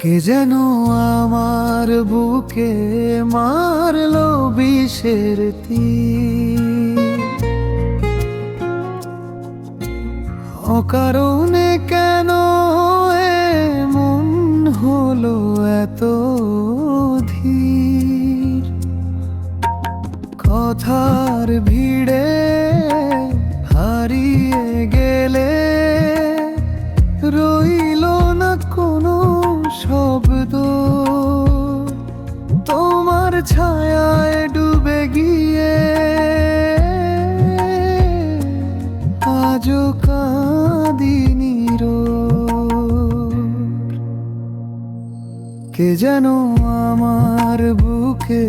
কে যেন আমার বুকে মারলো বিষের অকারণে কেন মন হলো এত ধীর? কথার ভিড়ে হারিয়ে গেলে শব্দ তোমার ছায়ায় ডুবে গিয়ে আজও কাঁদিনি কে যেন আমার বুকে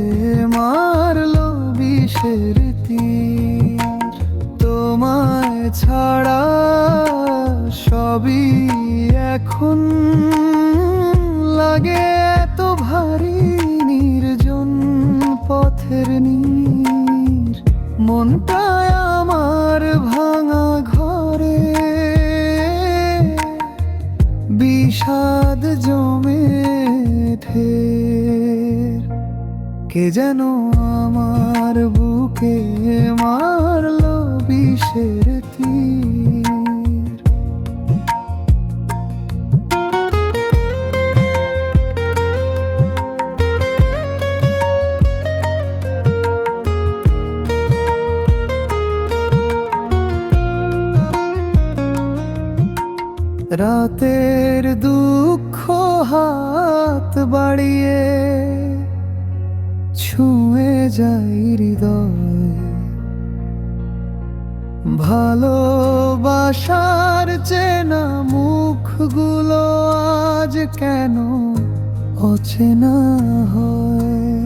মারলো বিষের তীর। তোমায় ছাড়া সবই এখন লাগে এত ভারী নির্জন পথের নীর। মনটা আমার ভাঙা ঘরে। বিষাদ জমে ঠের কে যেন আমার বুকে মারলো বিষের তীর। দুঃখ হাত বাড়িয়ে ছুঁয়ে যাই হৃদয়। ভালোবাসার চেনা মুখগুলো আজ কেন অচেনা হয়?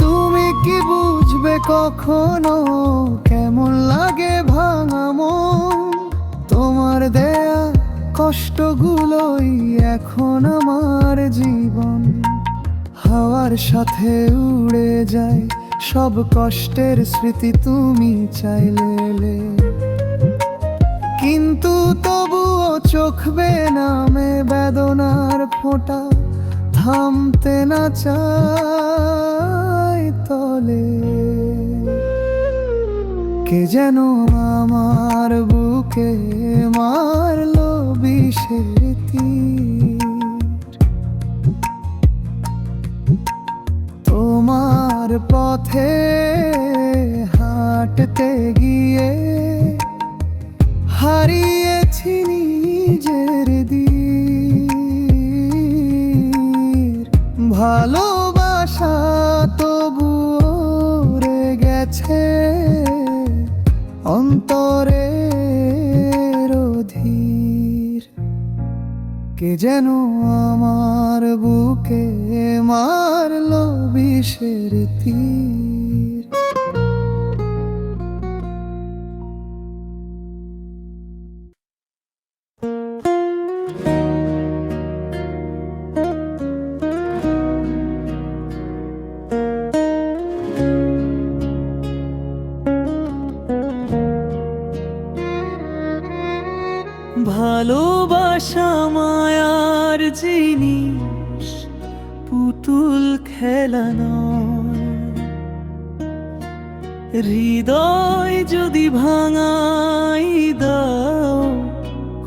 তুমি কি বুঝবে কখনো? কেমন লাগে ভাঙা তোমার দেয়া কষ্টগুলোই এখন আমার জীবন। হাওয়ার সাথে উড়ে যায় সব কষ্টের স্মৃতি তুমি চাইলে কিন্তু তবুও চোখ বে নামে বেদনার ফোঁটা থামতে না চাই তলে। কে যেন আমার বুকে মারলো বিষের তোমার পথে হাঁটতে গিয়ে হারিয়েছি নিজের দির ভালোবাসা তবুও রে গেছে অন্তরে। কে যেন আমার বুকে মারলো বিষের তীর? পুতুল খেলানো। হৃদয় যদি ভাঙাই দাও,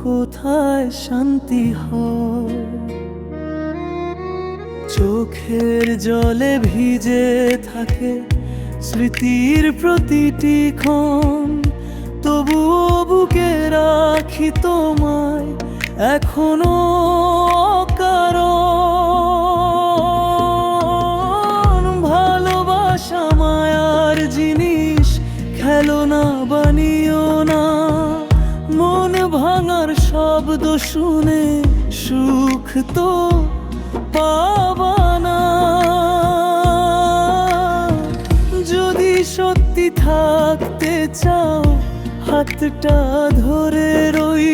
কোথায় শান্তি হয়? চোখের জলে ভিজে থাকে স্মৃতির প্রতিটি ক্ষণ। তবুও বুকে রাখি তোমায়, এখনও শব্দ শুনে সুখ তো পাবানা যদি সত্যি থাকতে চাও, হাতটা ধরে রই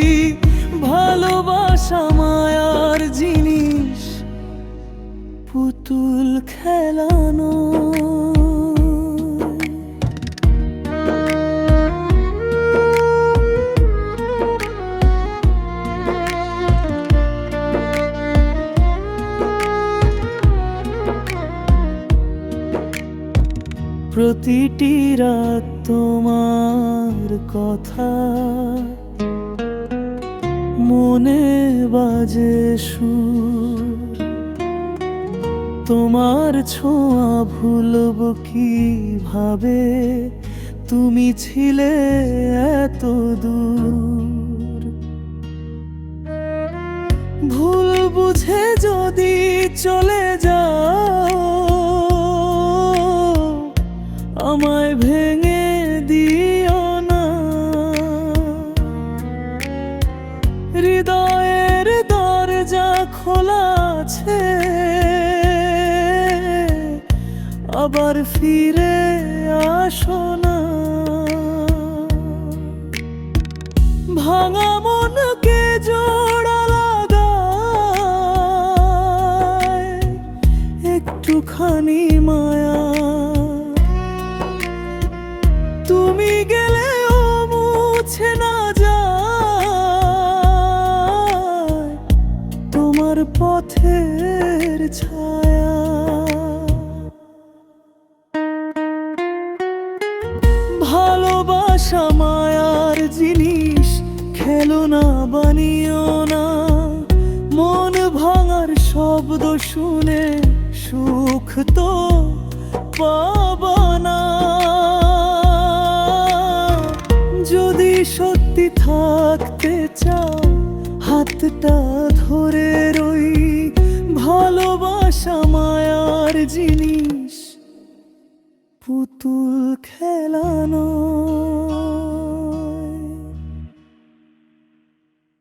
ভালোবাসা, মায়ার জিনিস, পুতুল খেলানো প্রতিটি রাত তোমার কথা। মনে বাজে সুর। তোমার ছোঁয়া ভুলব কীভাবে? তুমি ছিলে এত দূর। ভুল বুঝে যদি চলে আমায় ভেঙে দিও না। হৃদয়ের দরজা খোলা আছে। আবার ফিরে আসো না। ভাঙা মনকে জোড়া লাগায়, একটুখানি মায়া তুমি গেলেও মুছে না যায় তোমার পথের ছায়া। ভালোবাসা মায়ার জিনিস, খেলো না, বানিও না। মন ভাঙার শব্দ শুনে সুখ তো পাবা ধরে রই ভালোবাসা মায়ার জিনিস। পুতুল